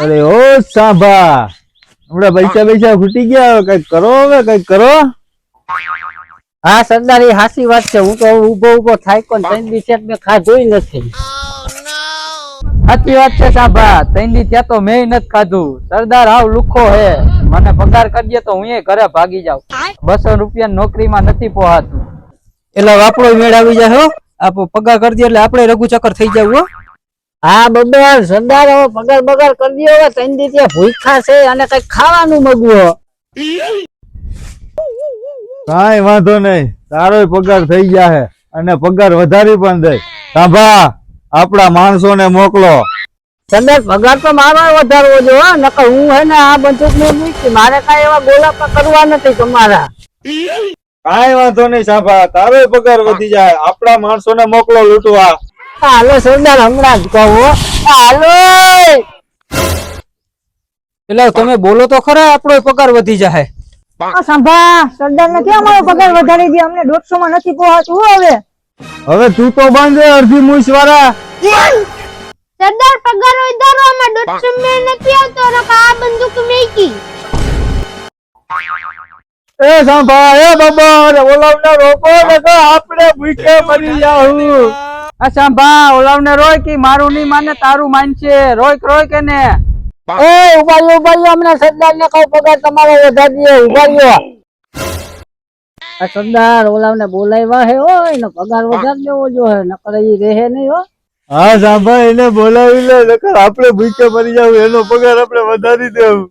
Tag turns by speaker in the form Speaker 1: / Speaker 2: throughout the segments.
Speaker 1: અરે ઓ સાંભા. હમણાં પૈસા પૈસા ખૂટી ગયા કઈ કરો હવે, કંઈક કરો.
Speaker 2: હા, સરદાર એ હાસી વાત છે. હું તો ઊભો ઊભો થાય કોણ? ત્રણ દી ચેટ મેં ખાધું નથી. સાચી વાત છે સાંભા. ત્રણ દી ત્યાં તો મેં નથી ખાધું. સરદાર હાવ લુખો હે. મને પગાર કરીએ તો હું ઘરે ભાગી જાઉં. બસો રૂપિયા નોકરીમાં નથી પોહાતું.
Speaker 3: એટલે આપણો મેળ આવી જાય હો. આપો, પગાર કરી દે એટલે આપણે રઘુ ચક્કર થઈ જાય હો.
Speaker 2: હા બબર સરદાર હવે પગાર બગાર કરી દો હવે ત્રણ દી ત્યાં ભૂખા છે અને કઈ ખાવાનું મગવો.
Speaker 1: કાંઈ વાંધો નહીં. તારો પગાર થઈ જાય અને પગાર વધારી પણ દે. સાંભા આપણા માણસોને મોકલો.
Speaker 2: સરદાર પગાર તો મારો વધારવો જો નકર હું હે ને આ બંદૂક ને મૂકી મારે કઈ એવા ગોળા કરવા નથી તમારા.
Speaker 1: કાઈ વાંધો નહીં સાંભા તારો પગાર વધી જાય. આપણા માણસોને મોકલો લૂંટવા.
Speaker 2: હાલો સરદાર હમણાં જ કહો. હાલો.
Speaker 3: એટલે તમે બોલો તો ખરા આપણો પગાર વધી જાય
Speaker 4: સંભા સરદાર ને ક્યાં અમારો પગાર વધારી દે? અમને દોઢસો માં નથી પહોંચવું હવે.
Speaker 1: હવે તું તો બાંધે અડધી મૂછ વાળા
Speaker 5: સરદાર પગાર વધારો આમાં દોઢસો માં નથી આવતો આ બંદૂક મેકી.
Speaker 1: એ સંભા એ બાબા અરે ઓલાવને રોકો ને તો આપણે ભૂખે મરી જાઉં
Speaker 2: આ સાંભા ઓલાવને રોય કે મારું નહીં માને તારું માનશે. રોય રોય કે ને? એ ઉભાયો ઉભાયો હમણાં સરદાર ને કહું પગાર તમારો વધારે દે ઉભાયો આ સરદાર ઓલાવને બોલાવ્યા હે હોય ને પગાર વધારી દેવો જો હે નકર ઈ રહે નહીં હો.
Speaker 1: હા સાંભળ એને બોલાવી લે નકર આપણે ભૂખે મરી જાવ એનો પગાર આપણે વધારી દેવું.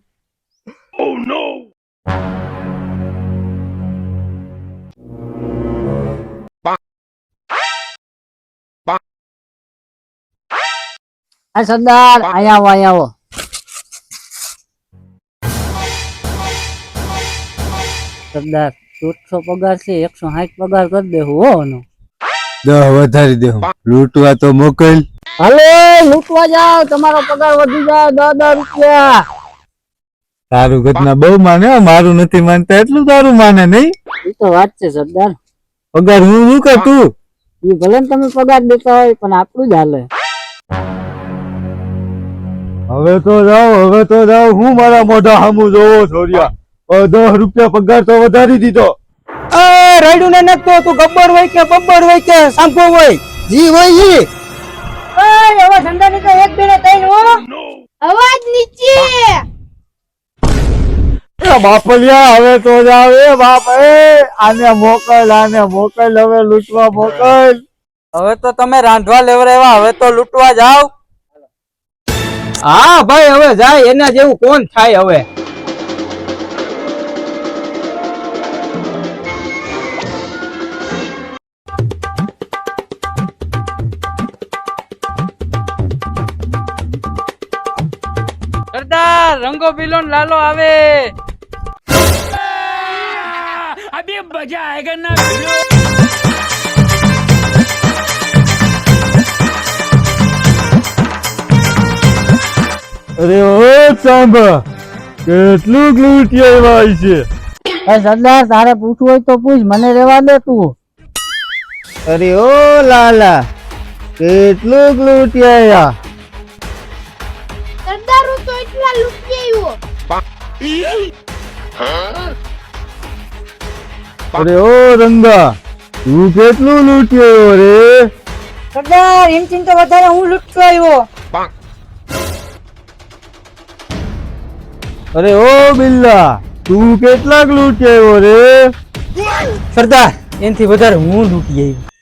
Speaker 2: આ સરદાર અહીંયા આવો અહીંયા આવો. સરદાર દોઢસો પગાર છે એકસો સાઠ પગાર કરી દેવું હો એનો
Speaker 1: દહ વધારી દેવું લૂંટવા તો મોકલ.
Speaker 2: હાલો લૂંટવા જાવ તમારો પગાર વધી જાય દહ દહ રૂપિયા.
Speaker 1: તારું ઘટના બહુ માને મારું નથી માનતા એટલું તારું માને નહીં?
Speaker 2: એ તો વાત છે સરદાર.
Speaker 1: પગાર હું શું કર? તું
Speaker 2: એ ભલે ને તમે પગાર દેતા હોય પણ આપણું જ હાલે.
Speaker 1: હવે તો જાઓ હવે તો જાઓ. હું મારા મોઢા સામુ જોવો છોરિયા દસ રૂપિયા પગાર તો વધારી દીધો.
Speaker 3: એ રાયડું ને નખતો તું ગબ્બર હોય કે બબ્બર હોય કે સાંભો હોય? જી હોય
Speaker 4: જી હવે ધંધા ની તો એક બે ને ત્રણ હો.
Speaker 5: અવાજ નીચે.
Speaker 1: બાપલિયા હવે તો જાવ એ બાપ એ આને મોકલ આને મોકલ હવે લૂંટવા મોકલ.
Speaker 3: હવે તો તમે રાંધવા લેવરાવ્યા હવે તો લૂંટવા જાવ હા ભાઈ હવે જાય. એના જેવું કોણ થાય હવે? સરદાર રંગો બિલોન લાલો આવે.
Speaker 1: અરે ઓ સાંભળ કેટલું ગ્લુટિયા એવા છે.
Speaker 2: એ સરદાર તારે પૂછવું હોય તો પૂછ મને રેવા દે તું.
Speaker 1: અરે ઓ લાલા કેટલું લૂંટિયા
Speaker 5: સરદાર હું તો એટલા લૂંટી
Speaker 1: અરે ઓ રંગા તું કેટલું લૂંટ્યો રે?
Speaker 4: સરદાર એમ ચિંતા વધારે હું લૂટતો આવ્યો.
Speaker 1: અરે ઓ બિલ્લા તું કેટલાક લૂંટ્યો રે?
Speaker 3: સરદાર એનાથી વધારે હું લૂંટી આવ્યો